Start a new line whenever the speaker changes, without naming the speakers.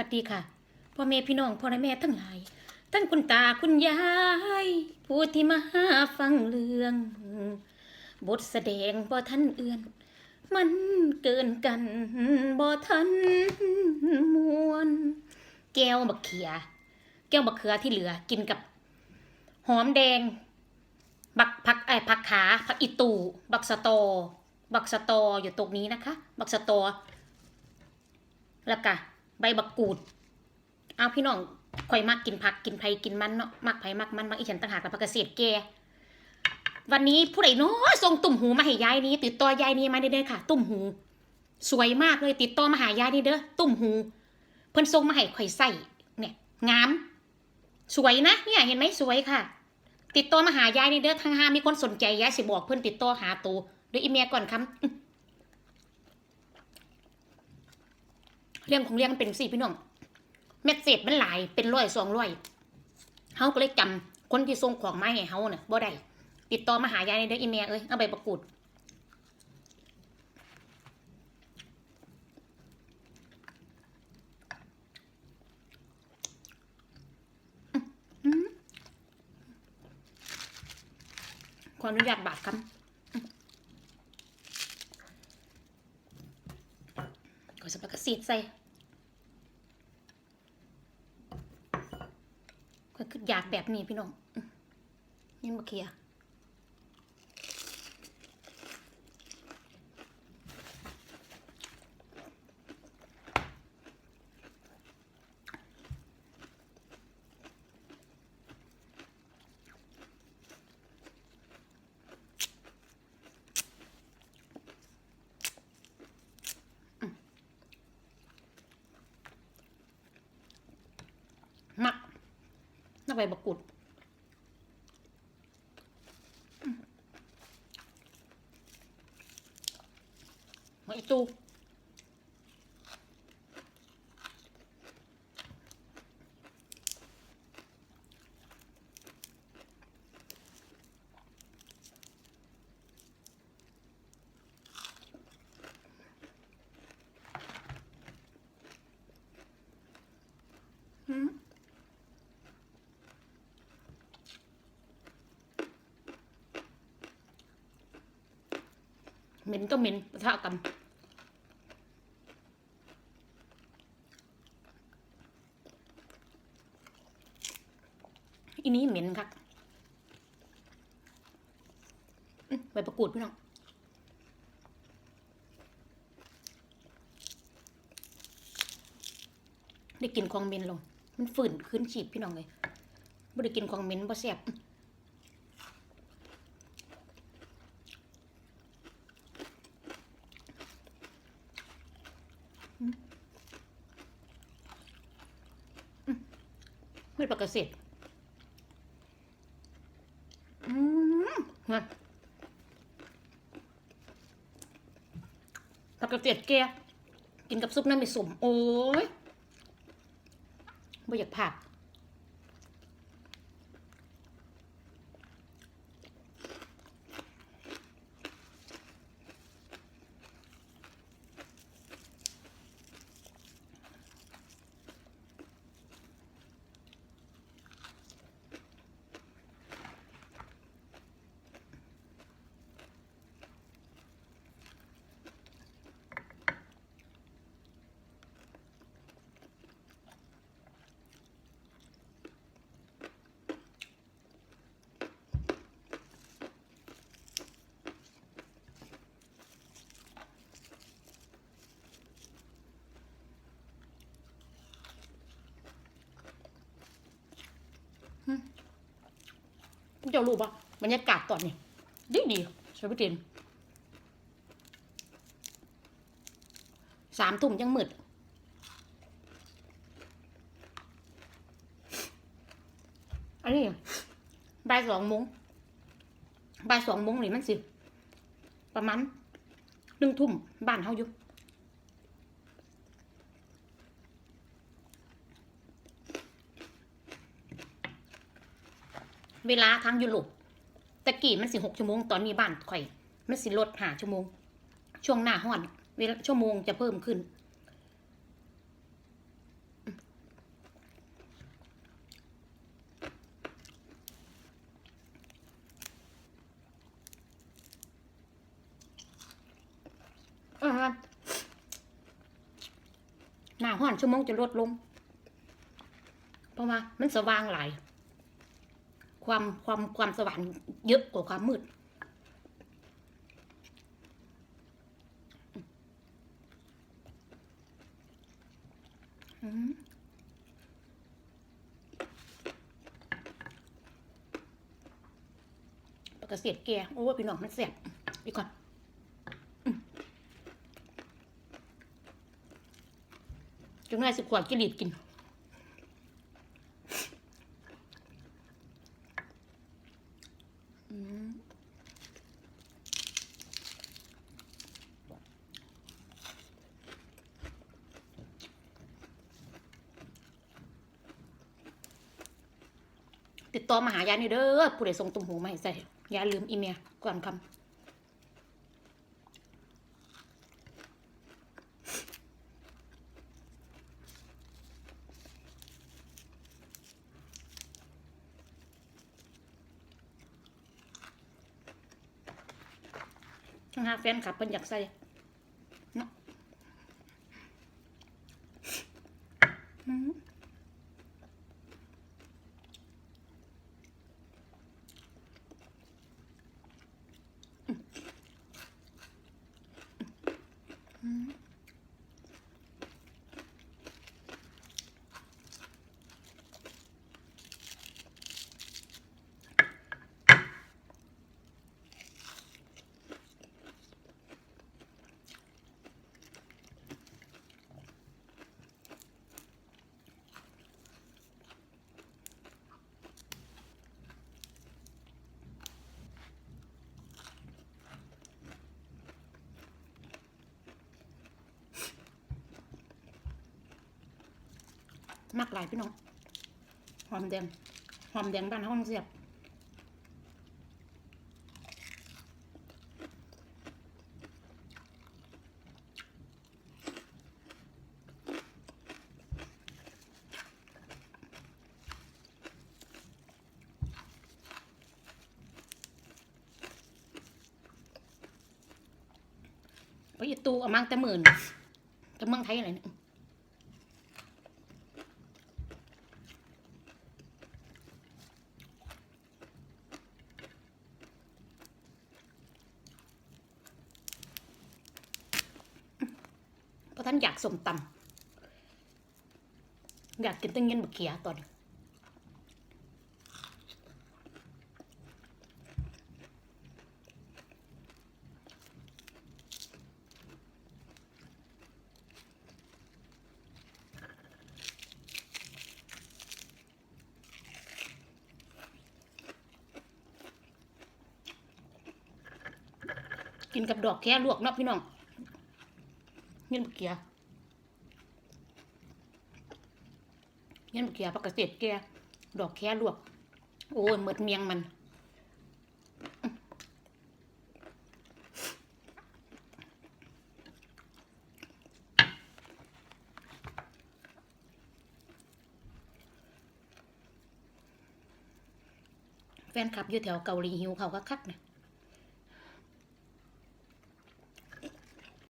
วัสดีค่ะพ่อแม่พี่น้องพ่อและแม่ทั้งหลายทั้งคุณตาคุณยายผู้ที่มาหาฟังเรื่อง บทแสดงบ่ทันเอือน มันเกินกันบ่ทันมวน แก้วบักเขีย แก้วบักเขือที่เหลือกินกับ หอมแดง บักผักไอ้ผักขาผักอีตูบักสะตอ บักสะตออยู่ตรงนี้นะคะ บักสะตอแล้วก็ ใบบักกูด เอาพี่น้องข่อยมักกินผักกินไผกินมันเนาะมักไผมักมันมักอีฉันต่างหากกับผักเกษตรแกวันนี้ผู้ใดเนาะส่งตุ่มหูมาให้ยายนี้ ติดต่อยายนี้มาเด้อค่ะ ตุ่มหู สวยมากเลยติดต่อมาหายายนี่เด้อตุ่มหู เพิ่นส่งมาให้ข่อยใส่เนี่ยงาม สวยนะเนี่ยเห็นไหมสวยค่ะ ติดต่อมาหายายนี่เด้อทางหามีคนสนใจยายสิบอกเพิ่นติดต่อหาตัวดี๋ยอีเมียก่อนคำ เรื่องของเรื่องมันเป็นสี่พี่น้องเม็ดเศษมันหลายเป็นร้อยสองร้อยเฮาก็เลยจำคนที่ส่งของมาให้เฮาน่ะบ่ได้ติดต่อมาหายายในเด้ออีเมียเอ้ยเอาใบประกูดขออนุญาตบาดคำก็จะปากกระสีใส่ ก็คื อยากแบบนี้พี่น้องนี่มาเคลียร์มัก นักใบบักกุดไมาอีตูอื เหม็นก็เหม็นปะทะกันอีนี้เหม็นครับอื้อใบประกูดพี่น้องได้กินของเหม็นลง มันฝืนขึ้นฉีดพี่น้องเลยไม่ได้กินของเหม็นบ่แซ่บอื้อ ไม่ ปกติอืมนะปกติแกกินกับซุปน้ำมีสมโอ้ยไม่อยากผัก เจ้ารู้ปะบรรยากาศตอนนี้ดีดีสวยพิเศษสามทุ่มยังมืดอันนี้บ่ายสองโมงบ่ายสองโมงนี่มันสิ ประมาณหนึ่งทุ่มบ้านเฮาอยู่ เวลาทางยุโรปตะกี้มันสิหกชั่วโมงตอนนี้บ้านข่อยมันสิลดหาชั่วโมง ช่วงหน้าห้อนเวลาชั่วโมงจะเพิ่มขึ้น หน้าห้อนชั่วโมงจะลดลง เพราะว่ามันสว่างหลาย ความความความสว่างเยอะกว่าความมืด อืมปกระเสียดแกโอ้พี่น้องมันแสบดีก่อนจังไรสิขวดกิริดกิน ติดต่อมาหายายนี่เด้อผู้ใดส่งตุ้มหูมาให้ใส่อย่าลืมอีเมียก่อนคำทั้งหาแฟนคลับเพิ่นอยากใส่เนาะ อืม มักหลายพี่น้องหอมแดงหอมแดงบ้านห้องเสียบไปตูเอามังแต่หมื่นแต่เมืองไทยอะไรเนี่ยเพราะ ท่านอยากสมตำอยากกินตั้งเงินบักเขียตอนนี้กินกับดอกแค่ลวกเนาะพี่น้อง เงินบักเขียเงินบักเขียผักกระเสียดแกดอกแค่ลวก โอ้ยหมดเมียงมันแฟนคลับอยู่แถวเกาหลีหิวเขาก็คักเนี่ย